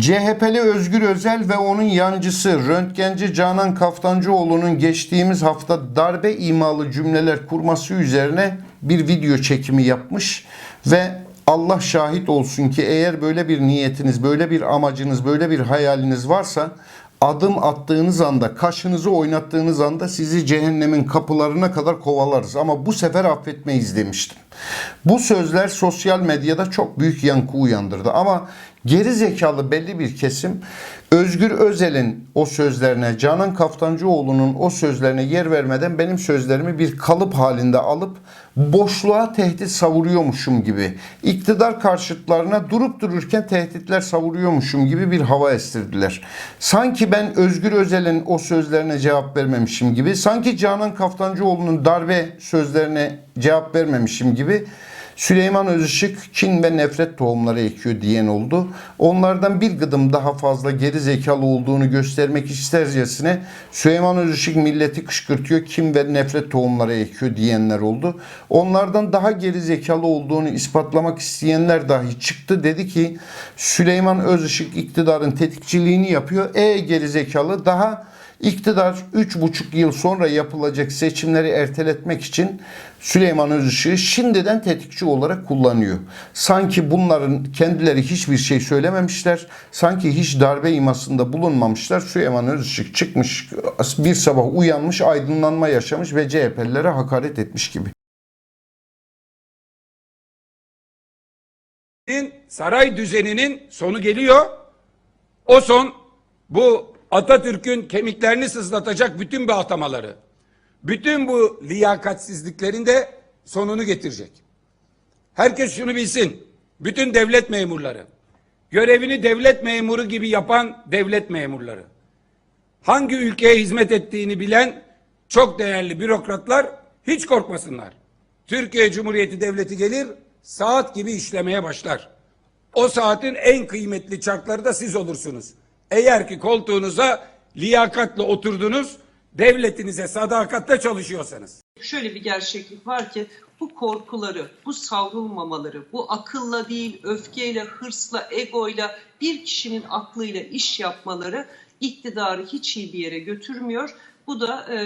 CHP'li Özgür Özel ve onun yancısı röntgenci Canan Kaftancıoğlu'nun geçtiğimiz hafta darbe imalı cümleler kurması üzerine bir video çekimi yapmış ve Allah şahit olsun ki eğer böyle bir niyetiniz, böyle bir amacınız, böyle bir hayaliniz varsa adım attığınız anda, kaşınızı oynattığınız anda sizi cehennemin kapılarına kadar kovalarız. Ama bu sefer affetmeyiz demiştim. Bu sözler sosyal medyada çok büyük yankı uyandırdı. Ama geri zekalı belli bir kesim Özgür Özel'in o sözlerine, Canan Kaftancıoğlu'nun o sözlerine yer vermeden benim sözlerimi bir kalıp halinde alıp boşluğa tehdit savuruyormuşum gibi, iktidar karşıtlarına durup dururken tehditler savuruyormuşum gibi bir hava estirdiler. Sanki ben Özgür Özel'in o sözlerine cevap vermemişim gibi, sanki Canan Kaftancıoğlu'nun darbe sözlerine cevap vermemişim gibi Süleyman Özışık kin ve nefret tohumları ekiyor diyen oldu. Onlardan bir gıdım daha fazla geri zekalı olduğunu göstermek istercesine Süleyman Özışık milleti kışkırtıyor, kin ve nefret tohumları ekiyor diyenler oldu. Onlardan daha geri zekalı olduğunu ispatlamak isteyenler dahi çıktı. Dedi ki Süleyman Özışık iktidarın tetikçiliğini yapıyor. E geri zekalı daha İktidar 3,5 yıl sonra yapılacak seçimleri erteletmek için Süleyman Özışık'ı şimdiden tetikçi olarak kullanıyor. Sanki bunların kendileri hiçbir şey söylememişler. Sanki hiç darbe imasında bulunmamışlar. Süleyman Özışık çıkmış bir sabah uyanmış aydınlanma yaşamış ve CHP'lilere hakaret etmiş gibi. saray düzeninin sonu geliyor. O son bu Atatürk'ün kemiklerini sızlatacak bütün bu atamaları, bütün bu liyakatsizliklerin de sonunu getirecek. Herkes şunu bilsin. Bütün devlet memurları, görevini devlet memuru gibi yapan devlet memurları, hangi ülkeye hizmet ettiğini bilen çok değerli bürokratlar hiç korkmasınlar. Türkiye Cumhuriyeti Devleti gelir, saat gibi işlemeye başlar. O saatin en kıymetli çarkları da siz olursunuz. Eğer ki koltuğunuza liyakatla oturdunuz, devletinize sadakatle çalışıyorsanız. Şöyle bir gerçeklik var ki bu korkuları, bu savrulmamaları, bu akılla değil, öfkeyle, hırsla, egoyla, bir kişinin aklıyla iş yapmaları iktidarı hiç iyi bir yere götürmüyor. Bu da e,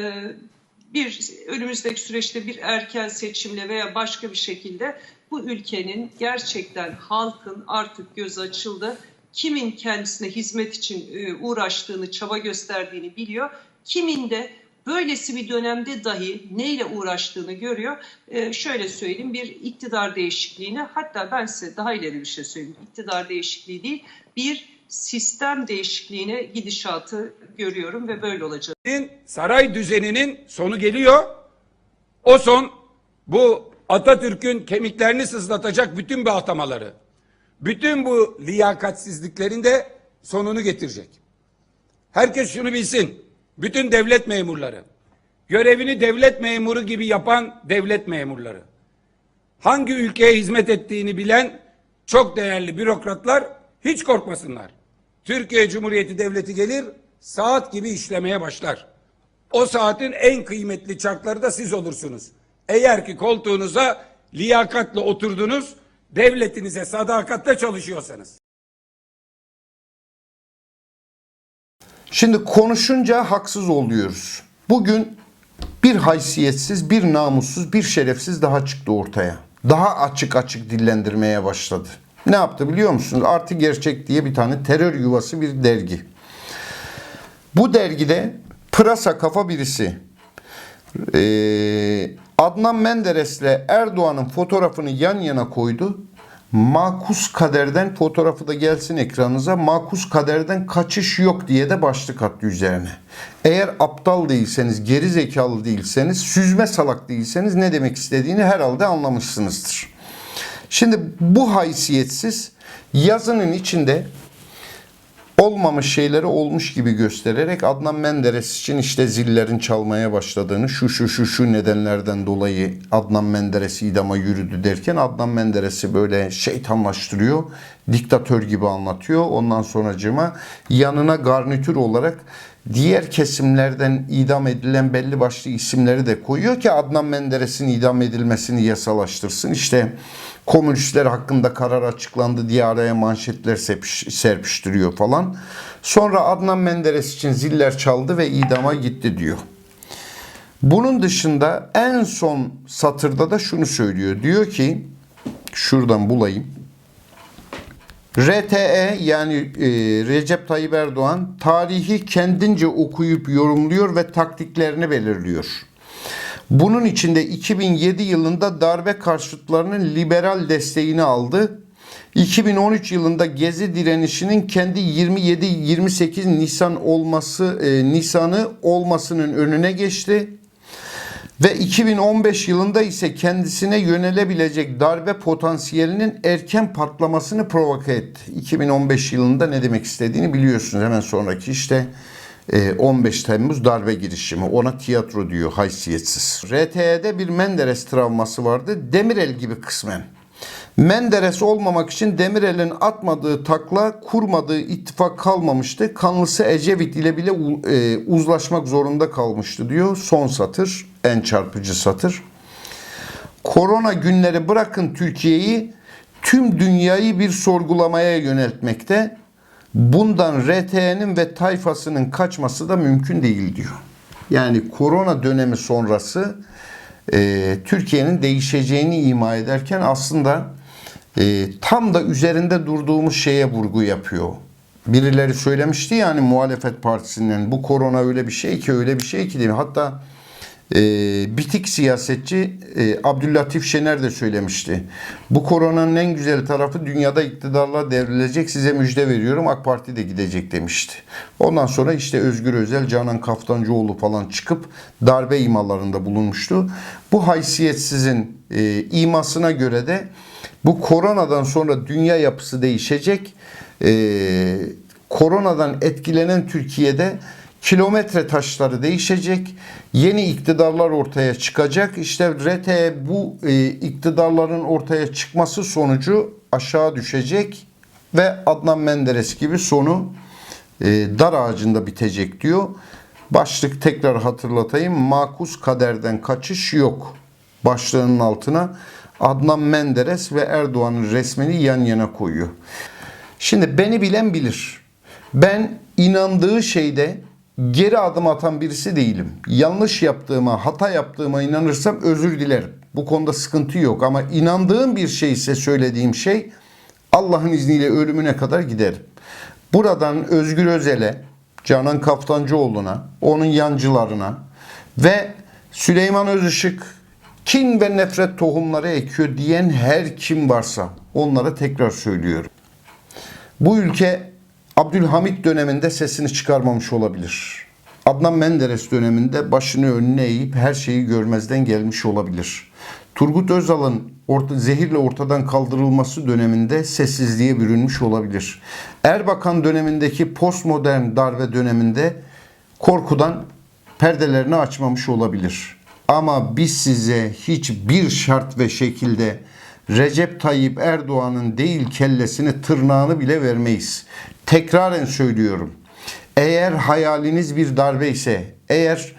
bir önümüzdeki süreçte bir erken seçimle veya başka bir şekilde bu ülkenin gerçekten halkın artık göz açıldı. Kimin kendisine hizmet için e, uğraştığını, çaba gösterdiğini biliyor. Kimin de böylesi bir dönemde dahi neyle uğraştığını görüyor. Ee, şöyle söyleyeyim bir iktidar değişikliğine hatta ben size daha ileri bir şey söyleyeyim. İktidar değişikliği değil bir sistem değişikliğine gidişatı görüyorum ve böyle olacak. saray düzeninin sonu geliyor. O son bu Atatürk'ün kemiklerini sızlatacak bütün bu atamaları, bütün bu liyakatsizliklerin de sonunu getirecek. Herkes şunu bilsin. Bütün devlet memurları, görevini devlet memuru gibi yapan devlet memurları, hangi ülkeye hizmet ettiğini bilen çok değerli bürokratlar hiç korkmasınlar. Türkiye Cumhuriyeti Devleti gelir, saat gibi işlemeye başlar. O saatin en kıymetli çarkları da siz olursunuz. Eğer ki koltuğunuza liyakatla oturdunuz, devletinize sadakatle çalışıyorsanız. Şimdi konuşunca haksız oluyoruz. Bugün bir haysiyetsiz, bir namussuz, bir şerefsiz daha çıktı ortaya. Daha açık açık dillendirmeye başladı. Ne yaptı biliyor musunuz? Artı Gerçek diye bir tane terör yuvası bir dergi. Bu dergide pırasa kafa birisi Adnan Menderes'le Erdoğan'ın fotoğrafını yan yana koydu. Makus kaderden fotoğrafı da gelsin ekranınıza. Makus kaderden kaçış yok diye de başlık attı üzerine. Eğer aptal değilseniz, geri zekalı değilseniz, süzme salak değilseniz ne demek istediğini herhalde anlamışsınızdır. Şimdi bu haysiyetsiz yazının içinde olmamış şeyleri olmuş gibi göstererek Adnan Menderes için işte zillerin çalmaya başladığını şu şu şu şu nedenlerden dolayı Adnan Menderes idama yürüdü derken Adnan Menderes'i böyle şeytanlaştırıyor. Diktatör gibi anlatıyor. Ondan sonracıma yanına garnitür olarak diğer kesimlerden idam edilen belli başlı isimleri de koyuyor ki Adnan Menderes'in idam edilmesini yasalaştırsın. İşte Komünistler hakkında karar açıklandı diye araya manşetler serpiştiriyor falan. Sonra Adnan Menderes için ziller çaldı ve idama gitti diyor. Bunun dışında en son satırda da şunu söylüyor. Diyor ki şuradan bulayım. RTE yani e, Recep Tayyip Erdoğan tarihi kendince okuyup yorumluyor ve taktiklerini belirliyor. Bunun içinde 2007 yılında darbe karşıtlarının liberal desteğini aldı. 2013 yılında Gezi direnişinin kendi 27-28 Nisan olması e, Nisan'ı olmasının önüne geçti. Ve 2015 yılında ise kendisine yönelebilecek darbe potansiyelinin erken patlamasını provoke etti. 2015 yılında ne demek istediğini biliyorsunuz. Hemen sonraki işte 15 Temmuz darbe girişimi. Ona tiyatro diyor haysiyetsiz. RT'de bir Menderes travması vardı. Demirel gibi kısmen. Menderes olmamak için Demirel'in atmadığı takla, kurmadığı ittifak kalmamıştı. Kanlısı Ecevit ile bile e, uzlaşmak zorunda kalmıştı diyor. Son satır, en çarpıcı satır. Korona günleri bırakın Türkiye'yi, tüm dünyayı bir sorgulamaya yöneltmekte. Bundan RT'nin ve tayfasının kaçması da mümkün değil diyor. Yani korona dönemi sonrası e, Türkiye'nin değişeceğini ima ederken aslında e, tam da üzerinde durduğumuz şeye vurgu yapıyor. Birileri söylemişti yani muhalefet partisinden bu korona öyle bir şey ki öyle bir şey ki değil. Hatta e, bitik siyasetçi e, Abdüllatif Şener de söylemişti. Bu koronanın en güzel tarafı dünyada iktidarlar devrilecek size müjde veriyorum AK Parti de gidecek demişti. Ondan sonra işte Özgür Özel, Canan Kaftancıoğlu falan çıkıp darbe imalarında bulunmuştu. Bu haysiyetsizin e, imasına göre de bu koronadan sonra dünya yapısı değişecek. E, koronadan etkilenen Türkiye'de kilometre taşları değişecek. Yeni iktidarlar ortaya çıkacak. İşte RT bu e, iktidarların ortaya çıkması sonucu aşağı düşecek ve Adnan Menderes gibi sonu e, dar ağacında bitecek diyor. Başlık tekrar hatırlatayım. Makus kaderden kaçış yok. Başlığının altına Adnan Menderes ve Erdoğan'ın resmini yan yana koyuyor. Şimdi beni bilen bilir. Ben inandığı şeyde geri adım atan birisi değilim. Yanlış yaptığıma, hata yaptığıma inanırsam özür dilerim. Bu konuda sıkıntı yok ama inandığım bir şey ise söylediğim şey Allah'ın izniyle ölümüne kadar giderim. Buradan Özgür Özel'e, Canan Kaftancıoğlu'na, onun yancılarına ve Süleyman Özışık kin ve nefret tohumları ekiyor diyen her kim varsa onlara tekrar söylüyorum. Bu ülke Abdülhamit döneminde sesini çıkarmamış olabilir. Adnan Menderes döneminde başını önüne eğip her şeyi görmezden gelmiş olabilir. Turgut Özal'ın orta, zehirle ortadan kaldırılması döneminde sessizliğe bürünmüş olabilir. Erbakan dönemindeki postmodern darbe döneminde korkudan perdelerini açmamış olabilir. Ama biz size hiçbir şart ve şekilde Recep Tayyip Erdoğan'ın değil kellesini tırnağını bile vermeyiz. Tekraren söylüyorum. Eğer hayaliniz bir darbe ise, eğer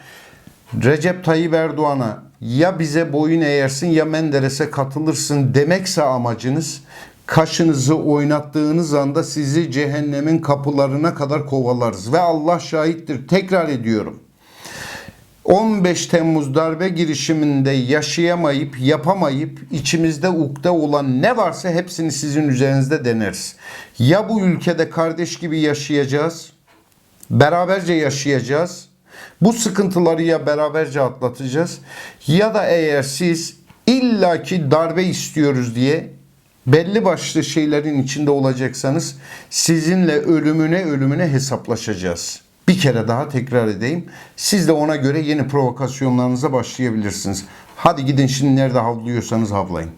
Recep Tayyip Erdoğan'a ya bize boyun eğersin ya Menderes'e katılırsın demekse amacınız kaşınızı oynattığınız anda sizi cehennemin kapılarına kadar kovalarız. Ve Allah şahittir tekrar ediyorum. 15 Temmuz darbe girişiminde yaşayamayıp, yapamayıp içimizde ukde olan ne varsa hepsini sizin üzerinizde deneriz. Ya bu ülkede kardeş gibi yaşayacağız, beraberce yaşayacağız. Bu sıkıntıları ya beraberce atlatacağız ya da eğer siz illaki darbe istiyoruz diye belli başlı şeylerin içinde olacaksanız sizinle ölümüne ölümüne hesaplaşacağız. Bir kere daha tekrar edeyim. Siz de ona göre yeni provokasyonlarınıza başlayabilirsiniz. Hadi gidin şimdi nerede havlıyorsanız havlayın.